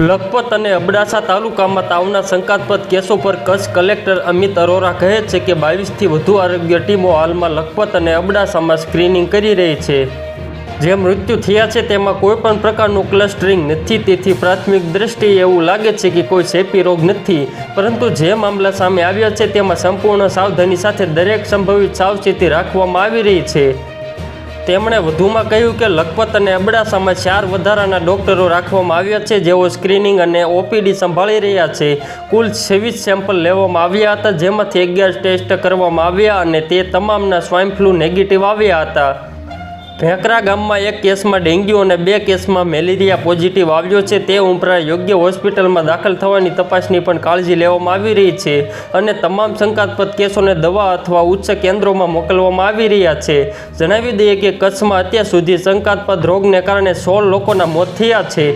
લખપત અને અબડાસા તાલુકામાં તાવના શંકાસ્પદ કેસો પર કચ્છ કલેક્ટર અમિત અરોરા કહે છે કે બાવીસથી વધુ આરોગ્ય ટીમો હાલમાં લખપત અને અબડાસામાં સ્ક્રીનિંગ કરી રહી છે. જે મૃત્યુ થયા છે તેમાં કોઈપણ પ્રકારનું ક્લસ્ટરિંગ નથી. તેથી પ્રાથમિક દ્રષ્ટિએ એવું લાગે છે કે કોઈ ચેપી રોગ નથી. પરંતુ જે મામલા સામે આવ્યા છે તેમાં સંપૂર્ણ સાવધાની સાથે દરેક સંભવિત સાવચેતી રાખવામાં આવી રહી છે. તેમણે વધુમાં કહ્યું કે લખપત અને અબડાસામાં ચાર વધારાના ડોક્ટરો રાખવામાં આવ્યા છે, જેઓ સ્ક્રીનિંગ અને ઓપીડી સંભાળી રહ્યા છે. કુલ છવ્વીસ સેમ્પલ લેવામાં આવ્યા હતા, જેમાંથી અગિયાર ટેસ્ટ કરવામાં આવ્યા અને તે તમામના સ્વાઇન ફ્લૂ નેગેટિવ આવ્યા હતા. ભેંકરા ગામમાં એક કેસમાં ડેન્ગ્યુ અને બે કેસમાં મેલેરિયા પોઝિટિવ આવ્યો છે. તે ઉપરાંત યોગ્ય હોસ્પિટલમાં દાખલ થવાની તપાસની પણ કાળજી લેવામાં આવી રહી છે અને તમામ શંકાસ્પદ કેસોને દવા અથવા ઉચ્ચ કેન્દ્રોમાં મોકલવામાં આવી રહ્યા છે. જણાવી દઈએ કે કચ્છમાં અત્યાર સુધી શંકાસ્પદ રોગને કારણે સોળ લોકોના મોત થયા છે.